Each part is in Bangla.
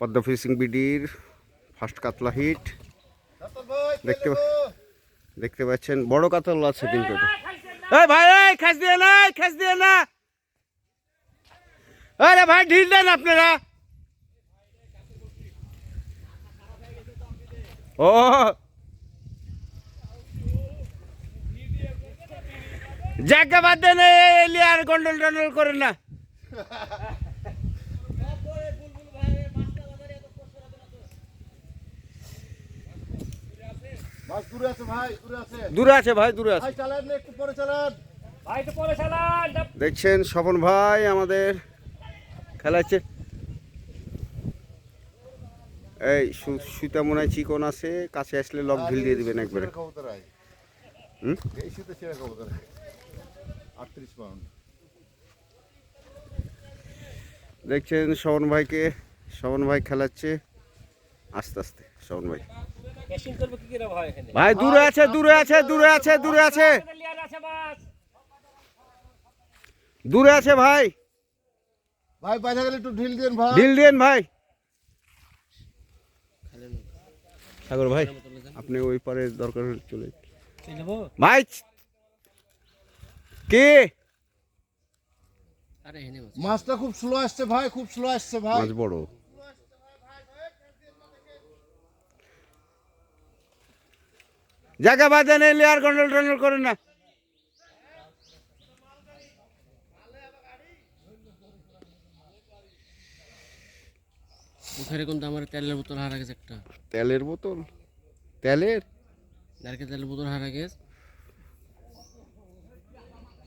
পদ্মা ফিশিং বিডির ফার্স্ট কাতলা হিট। দেখতে দেখতে পাচ্ছেন, বড় কাতল আছে কিন্তু ভাই খাস দিয়ে খাস দিয়ে ভাই দেন আপনারা। ও। জায়গা বাদ দেন, এই এলিয়া আর গন্ডল টন্ডল করেন না। দূরে আছে ভাই দূরে আছে। দূরে আছে ভাই দূরে আছে। ভাই চালান একটু পরে চালান। ভাই তো পরে চালান। দেখছেন স্বপন ভাই আমাদের খেলাচ্ছে এই সুতা মনে হয় চিকন আছে কাছে আসলে লক ঢিল দিয়ে দিবেন একবারে। হুম? এই কবুতর আটত্রিশ পাউন্ড দেখছেন শ্রবণ ভাইকে শ্রবণ ভাই খেলাচ্ছে। আস্তে আস্তে শ্রবণ ভাই। মেশিন করব কি করে ভাই দূরে আছে দূরে আছে দূরে আছে দূরে আছে। দূরে আছে ভাই। ভাই বাজা গেলে একটু ঢিল দেন ভাই। ঢিল দিন ভাই। সাগর ভাই আপনি ওই পারে দরকার হলে চলে ভাই কে? মাছটা খুব স্লো আসছে ভাই খুব স্লো আসছে ভাই। মাছ বড়। জায়গা বাদ দেন এলে আর কন্ট্রোল টন্ট্রোল করেন না। মুখের কিন্তু আমার তেলের বোতল হারা গেছে একটা। তেলের বোতল? তেলের? নারকেল তেলের বোতল হারা গেছে।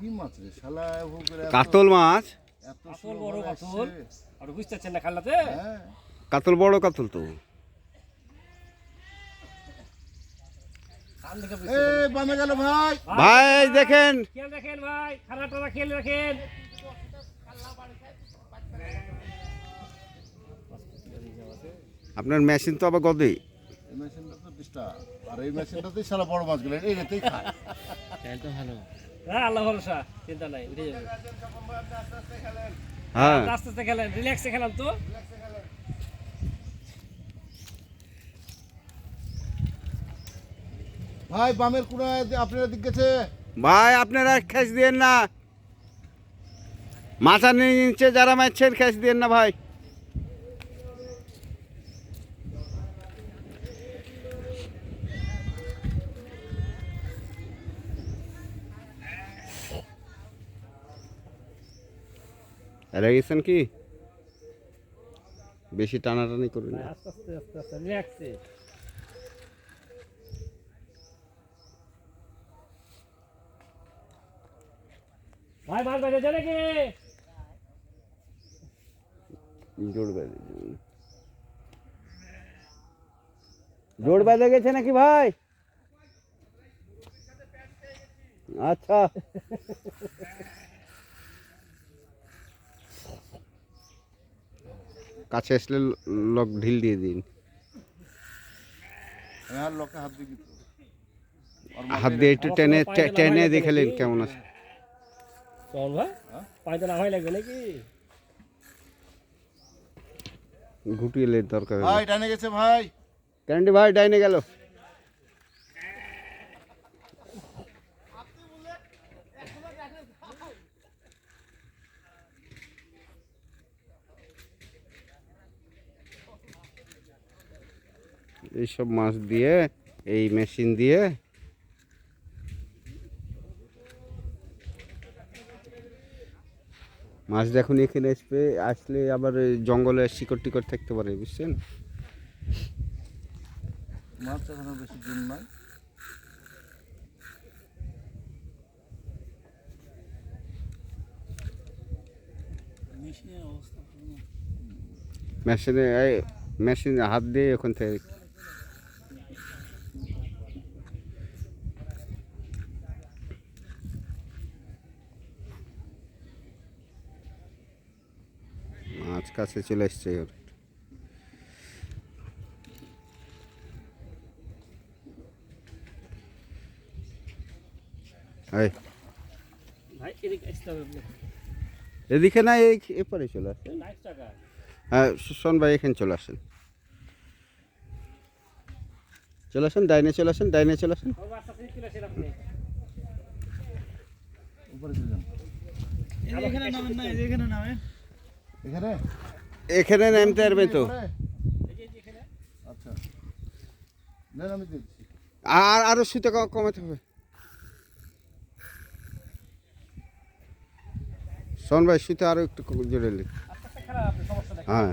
কি মাছ রে শালা এরকম করে এত- কাতল মাছ? এত কাতল বড় কাতল। আর বুঝতে পারছেন না খাল্লাতে? হ্যাঁ। কাতল বড় কাতল তো। ভাই। ভাই দেখেন। ভাই খানা টানা খেয়াল রাখেন আপনার মেশিন তো আবার গদে। এই মেশিনটা তো আর এই মেশিনটাতেই শালা বড় মাছগুলো। এই রেতেই খায় তো ভালো। হ্যাঁ আল্লাহ ভরসা চিন্তা নাই উঠে যাবে। হ্যাঁ। আস্তে আস্তে খেলেন রিল্যাক্সে খেলাম তো। ভাই বামের কোনায় আপনারা দিক গেছে। ভাই আপনারা খেস দিয়েন না। মাথা নিচে যারা মারছেন খেস দিয়েন না ভাই। এরা গেছেন কি? বেশি টানাটানি করবেন না আস্তে আস্তে আস্তে আস্তে রিল্যাক্সে ভাই মাছ বেঁধেছে নাকি? জোর বেঁধে জোর বেঁধে গেছে নাকি ভাই? আচ্ছা। কাছে আসলে লক ঢিল দিয়ে দিন। হ্যাঁ হাত দিয়ে একটু টেনে টেনে দেখালেন কেমন আছে। হয়? ঘুটিয়ে দরকার ভাই ডাইনে গেছে ভাই। ক্যান্ডি ভাই ডাইনে গেল। এইসব মাছ দিয়ে এই মেশিন দিয়ে মাছ দেখুন এখানে আসবে আসলে আবার জঙ্গলে শিকড় টিকট থাকতে পারে বুঝছেন? মাছ এখনও বেশি দিন নয় মেশিনে এই মেশিনে হাত দিয়ে ওখান থেকে মাছ কাছে চলে এসছে এদিকে না এপারে চলে আসেন। হ্যাঁ শোন ভাই এখানে চলে আসেন। চলে আসেন ডাইনে চলে আসেন ডাইনে চলে আসেন। ও বাচ্চা থেকে কিলো ছিল এখানে? এখানে নামতে পারবে তো। আচ্ছা। আমি দিচ্ছি আর আরও সুতো ক- কমাতে হবে শোন ভাই সুতো আরও একটু জোরে হ্যাঁ।